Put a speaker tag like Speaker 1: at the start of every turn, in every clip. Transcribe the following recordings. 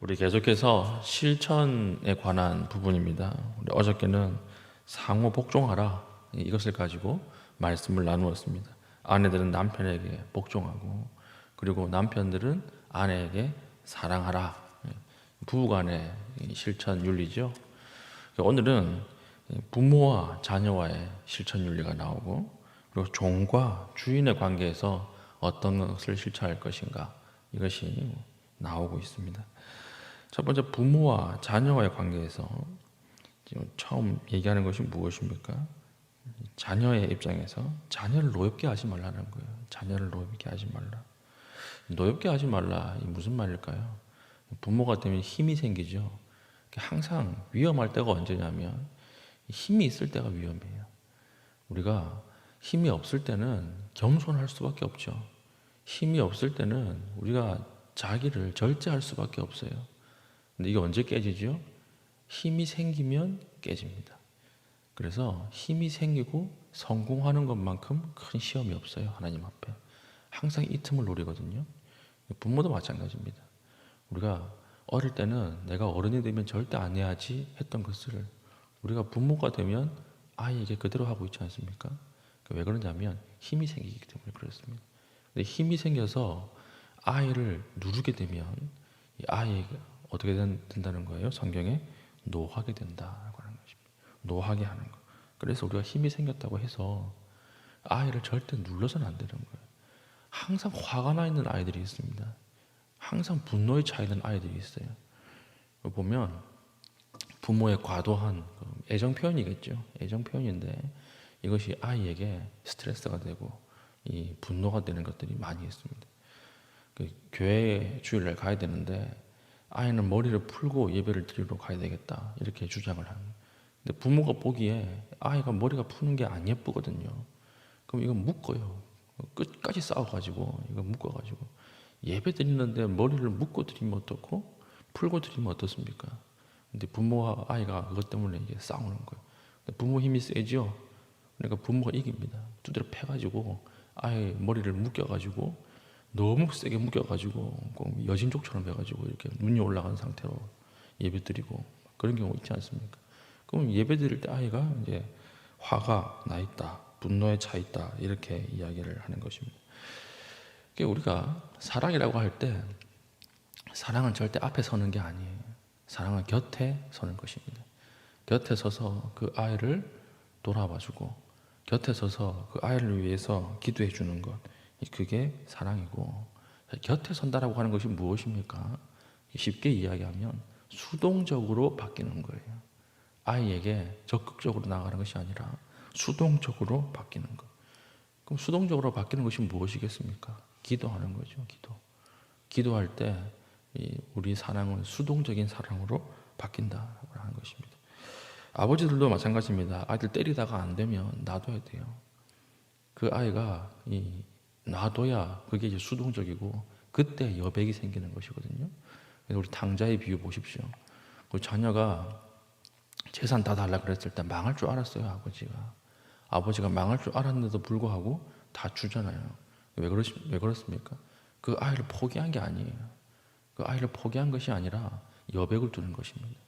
Speaker 1: 우리 계속해서 실천에 관한 부분입니다. 우리 어저께는 상호 복종하라 이것을 가지고 말씀을 나누었습니다. 아내들은 남편에게 복종하고 그리고 남편들은 아내에게 사랑하라. 부부간의 실천 윤리죠. 오늘은 부모와 자녀와의 실천 윤리가 나오고 그리고 종과 주인의 관계에서 어떤 것을 실천할 것인가 이것이 나오고 있습니다. 첫 번째 부모와 자녀와의 관계에서 지금 처음 얘기하는 것이 무엇입니까? 자녀의 입장에서 자녀를 노엽게 하지 말라는 거예요. 자녀를 노엽게 하지 말라. 노엽게 하지 말라. 이 무슨 말일까요? 부모가 되면 힘이 생기죠. 항상 위험할 때가 언제냐면 힘이 있을 때가 위험해요. 우리가 힘이 없을 때는 겸손할 수밖에 없죠. 힘이 없을 때는 우리가 자기를 절제할 수밖에 없어요. 근데 이게 언제 깨지죠? 힘이 생기면 깨집니다. 그래서 힘이 생기고 성공하는 것만큼 큰 시험이 없어요. 하나님 앞에. 항상 이 틈을 노리거든요. 부모도 마찬가지입니다. 우리가 어릴 때는 내가 어른이 되면 절대 안 해야지 했던 것을 우리가 부모가 되면 아이에게 그대로 하고 있지 않습니까? 왜 그러냐면 힘이 생기기 때문에 그렇습니다. 근데 힘이 생겨서 아이를 누르게 되면 이 아이가 어떻게 된- 된다는 거예요? 성경에 노하게 된다라고 하는 것입니다. 노하게 하는 거. 그래서 우리가 힘이 생겼다고 해서 아이를 절대 눌러서는 안 되는 거예요. 항상 화가 나 있는 아이들이 있습니다. 항상 분노에 차 있는 아이들이 있어요. 보면 부모의 과도한 그 애정 표현이겠죠. 애정 표현인데 이것이 아이에게 스트레스가 되고 이 분노가 되는 것들이 많이 있습니다. 그 교회에 주일날 가야 되는데 아이는 머리를 풀고 예배를 드리러 가야 되겠다 이렇게 주장을 하는. 근데 부모가 보기에 아이가 머리가 푸는 게 안 예쁘거든요. 그럼 이거 묶어요. 끝까지 싸워가지고 이거 묶어가지고 예배 드리는데 머리를 묶고 드리면 어떻고 풀고 드리면 어떻습니까? 근데 부모와 아이가 그것 때문에 이게 싸우는 거예요. 부모 힘이 세죠. 그러니까 부모가 이깁니다. 두드려 패가지고 아이 머리를 묶여가지고 너무 세게 묶여가지고 꼭 여진족처럼 해가지고 이렇게 눈이 올라간 상태로 예배 드리고 그런 경우 있지 않습니까? 그럼 예배 드릴 때 아이가 이제 화가 나 있다, 분노에 차 있다 이렇게 이야기를 하는 것입니다. 우리가 사랑이라고 할 때 사랑은 절대 앞에 서는 게 아니에요. 사랑은 곁에 서는 것입니다. 곁에 서서 그 아이를 돌아봐주고 곁에 서서 그 아이를 위해서 기도해 주는 것 그게 사랑이고 곁에 선다라고 하는 것이 무엇입니까? 쉽게 이야기하면 수동적으로 바뀌는 거예요. 아이에게 적극적으로 나가는 것이 아니라 수동적으로 바뀌는 것. 그럼 수동적으로 바뀌는 것이 무엇이겠습니까? 기도하는 거죠. 기도. 기도할 때이 우리 사랑은 수동적인 사랑으로 바뀐다라고 하는 것입니다. 아버지들도 마찬가지입니다. 아이들 때리다가 안 되면 놔둬야 돼요. 그 아이가 이 놔둬야 그게 이제 수동적이고 그때 여백이 생기는 것이거든요. 우리 탕자의 비유 보십시오. 그 자녀가 재산 다 달라 그랬을 때 망할 줄 알았어요 아버지가. 아버지가 망할 줄 알았는데도 불구하고 다 주잖아요. 왜 그러시 왜 그렇습니까? 그 아이를 포기한 게 아니에요. 그 아이를 포기한 것이 아니라 여백을 두는 것입니다.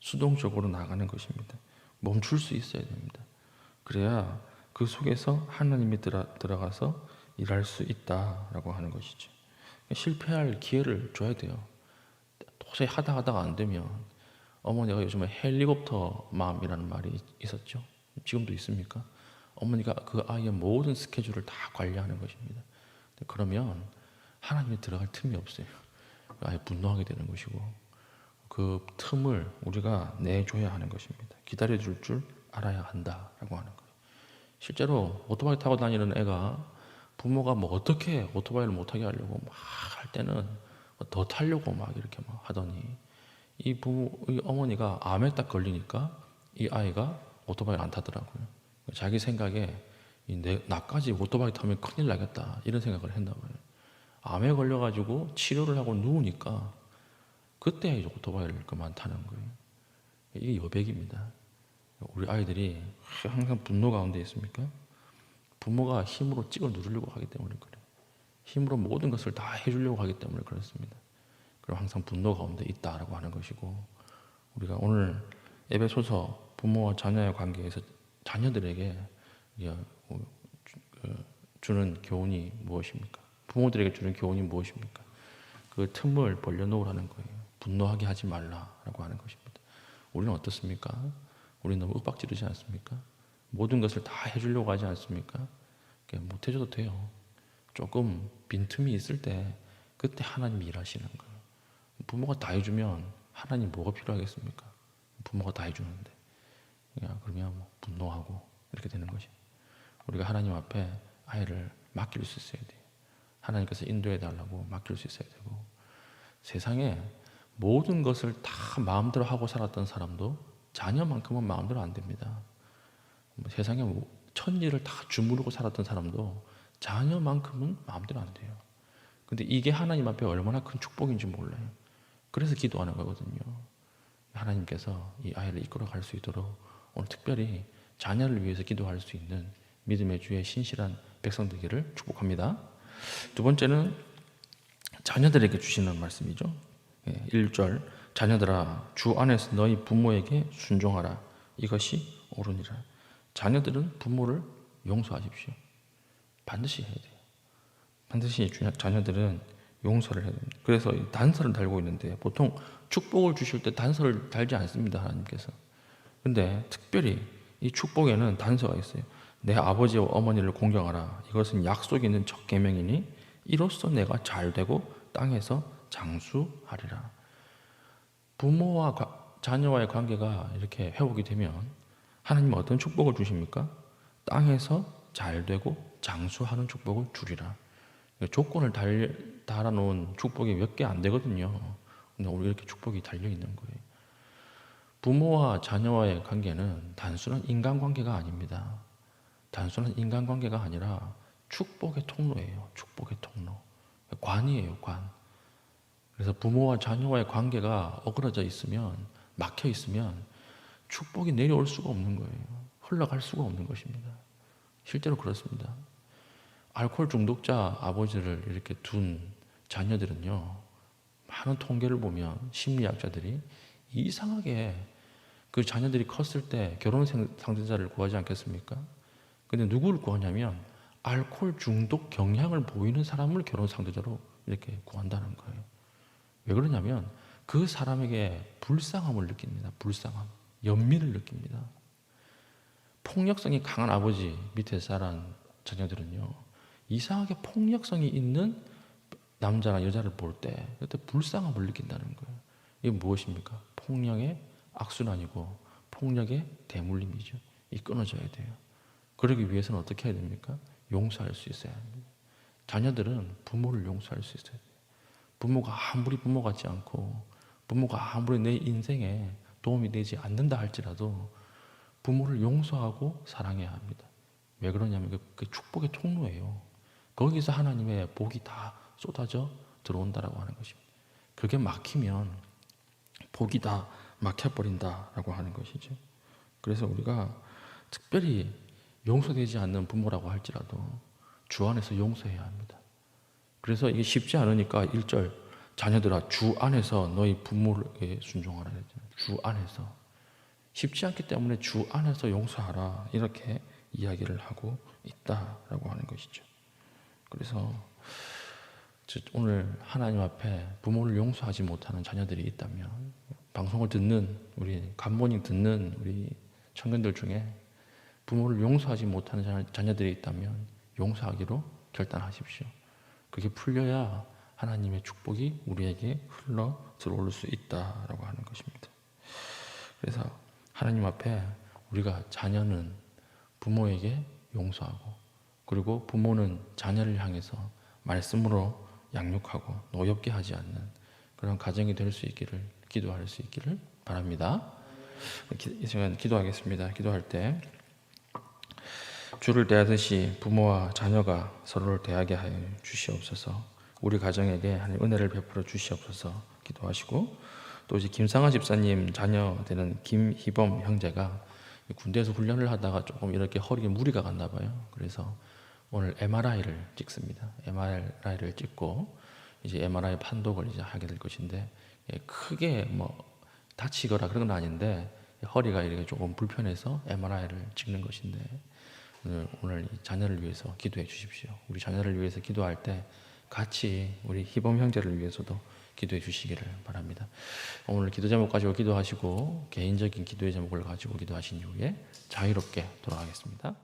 Speaker 1: 수동적으로 나가는 것입니다. 멈출 수 있어야 됩니다. 그래야 그 속에서 하나님이 들어, 들어가서 일할 수 있다라고 하는 것이죠. 실패할 기회를 줘야 돼요. 도저히 하다 하다가 안 되면 어머니가 요즘에 헬리콥터 마음이라는 말이 있었죠. 지금도 있습니까? 어머니가 그 아이의 모든 스케줄을 다 관리하는 것입니다. 그러면 하나님이 들어갈 틈이 없어요. 아예 분노하게 되는 것이고 그 틈을 우리가 내줘야 하는 것입니다. 기다려줄 줄 알아야 한다라고 하는 거예요. 실제로 오토바이 타고 다니는 애가 부모가 뭐 어떻게 오토바이를 못 타게 하려고 막 할 때는 더 타려고 막 이렇게 막 하더니 이 부모, 이 어머니가 암에 딱 걸리니까 이 아이가 오토바이를 안 타더라고요. 자기 생각에 이 내, 나까지 오토바이 타면 큰일 나겠다 이런 생각을 했나 봐요. 암에 걸려가지고 치료를 하고 누우니까 그때 이제 오토바이를 그만 타는 거예요. 이게 여백입니다. 우리 아이들이 항상 분노 가운데 있습니까? 부모가 힘으로 찍어 누르려고 하기 때문에 그래요. 힘으로 모든 것을 다 해주려고 하기 때문에 그렇습니다. 그리고 항상 분노 가운데 있다라고 하는 것이고 우리가 오늘 에베소서 부모와 자녀의 관계에서 자녀들에게 뭐 주- 그 주는 교훈이 무엇입니까? 부모들에게 주는 교훈이 무엇입니까? 그 틈을 벌려놓으라는 거예요. 분노하게 하지 말라라고 하는 것입니다. 우리는 어떻습니까? 우리는 너무 윽박지르지 않습니까? 모든 것을 다 해주려고 하지 않습니까? 못 해줘도 돼요. 조금 빈틈이 있을 때 그때 하나님이 일하시는 거예요. 부모가 다 해주면 하나님 뭐가 필요하겠습니까? 부모가 다 해주는데 그냥 그러면 뭐 분노하고 이렇게 되는 것이 우리가 하나님 앞에 아이를 맡길 수 있어야 돼요. 하나님께서 인도해 달라고 맡길 수 있어야 되고 세상에 모든 것을 다 마음대로 하고 살았던 사람도 자녀만큼은 마음대로 안 됩니다. 뭐 세상에 뭐 천일을 다 주무르고 살았던 사람도 자녀만큼은 마음대로 안 돼요. 근데 이게 하나님 앞에 얼마나 큰 축복인지 몰라요. 그래서 기도하는 거거든요. 하나님께서 이 아이를 이끌어 갈 수 있도록 오늘 특별히 자녀를 위해서 기도할 수 있는 믿음의 주의 신실한 백성 되기를 축복합니다. 두 번째는 자녀들에게 주시는 말씀이죠. 예, 1절 자녀들아 주 안에서 너희 부모에게 순종하라 이것이 옳으니라. 자녀들은 부모를 용서하십시오. 반드시 해야 돼요. 반드시 주- 자녀들은 용서를 해야 됩니다. 그래서 이 단서를 달고 있는데 보통 축복을 주실 때 단서를 달지 않습니다. 하나님께서. 근데 특별히 이 축복에는 단서가 있어요. 내 아버지와 어머니를 공경하라. 이것은 약속이 있는 첫 계명이니 이로써 내가 잘 되고 땅에서 장수하리라. 부모와 과- 자녀와의 관계가 이렇게 회복이 되면 하나님은 어떤 축복을 주십니까? 땅에서 잘 되고 장수하는 축복을 주리라. 조건을 달, 달아놓은 축복이 몇 개 안 되거든요. 근데 우리 이렇게 축복이 달려 있는 거예요. 부모와 자녀와의 관계는 단순한 인간관계가 아닙니다. 단순한 인간관계가 아니라 축복의 통로예요. 축복의 통로. 관이에요, 관. 그래서 부모와 자녀와의 관계가 어그러져 있으면, 막혀 있으면 축복이 내려올 수가 없는 거예요. 흘러갈 수가 없는 것입니다. 실제로 그렇습니다. 알코올 중독자 아버지를 이렇게 둔 자녀들은요, 많은 통계를 보면 심리학자들이 이상하게 그 자녀들이 컸을 때 결혼 생- 상대자를 구하지 않겠습니까? 근데 누구를 구하냐면 알코올 중독 경향을 보이는 사람을 결혼 상대자로 이렇게 구한다는 거예요. 왜 그러냐면 그 사람에게 불쌍함을 느낍니다. 불쌍함, 연민을 느낍니다. 폭력성이 강한 아버지 밑에 자란 자녀들은요, 이상하게 폭력성이 있는 남자나 여자를 볼 때 그때 불쌍함을 느낀다는 거예요. 이게 무엇입니까? 폭력의 악순환이고 폭력의 대물림이죠. 이 끊어져야 돼요. 그러기 위해서는 어떻게 해야 됩니까? 용서할 수 있어야 합니다. 자녀들은 부모를 용서할 수 있어야 돼요. 부모가 아무리 부모 같지 않고 부모가 아무리 내 인생에 도움이 되지 않는다 할지라도 부모를 용서하고 사랑해야 합니다. 왜 그러냐면 그, 그 축복의 통로예요. 거기서 하나님의 복이 다 쏟아져 들어온다라고 하는 것입니다. 그게 막히면 복이 다 막혀버린다라고 하는 것이죠. 그래서 우리가 특별히 용서되지 않는 부모라고 할지라도 주 안에서 용서해야 합니다. 그래서 이게 쉽지 않으니까 1절 자녀들아 주 안에서 너희 부모에게 순종하라. 주 안에서 쉽지 않기 때문에 주 안에서 용서하라 이렇게 이야기를 하고 있다라고 하는 것이죠. 그래서 저- 오늘 하나님 앞에 부모를 용서하지 못하는 자녀들이 있다면 방송을 듣는 우리 간모닝 듣는 우리 청년들 중에 부모를 용서하지 못하는 자- 자녀들이 있다면 용서하기로 결단하십시오. 그게 풀려야 하나님의 축복이 우리에게 흘러 들어올 수 있다라고 하는 것입니다. 그래서 하나님 앞에 우리가 자녀는 부모에게 용서하고 그리고 부모는 자녀를 향해서 말씀으로 양육하고 노엽게 하지 않는 그런 가정이 될 수 있기를 기도할 수 있기를 바랍니다. 기- 이 시간 기도하겠습니다. 기도할 때 주를 대하듯이 부모와 자녀가 서로를 대하게 하여 주시옵소서. 우리 가정에게 하나님 은혜를 베풀어 주시옵소서. 기도하시고 또 이제 김상아 집사님 자녀 되는 김희범 형제가 군대에서 훈련을 하다가 조금 이렇게 허리에 무리가 갔나 봐요. 그래서 오늘 MRI를 찍습니다. MRI를 찍고 이제 MRI 판독을 이제 하게 될 것인데 예, 크게 뭐 다치거나 그런 건 아닌데 허리가 이렇게 조금 불편해서 MRI를 찍는 것인데 오늘, 오늘 이 자녀를 위해서 기도해 주십시오. 우리 자녀를 위해서 기도할 때 같이 우리 희범 형제를 위해서도 기도해 주시기를 바랍니다. 오늘 기도 제목 가지고 기도하시고 개인적인 기도의 제목을 가지고 기도하신 이후에 자유롭게 돌아가겠습니다.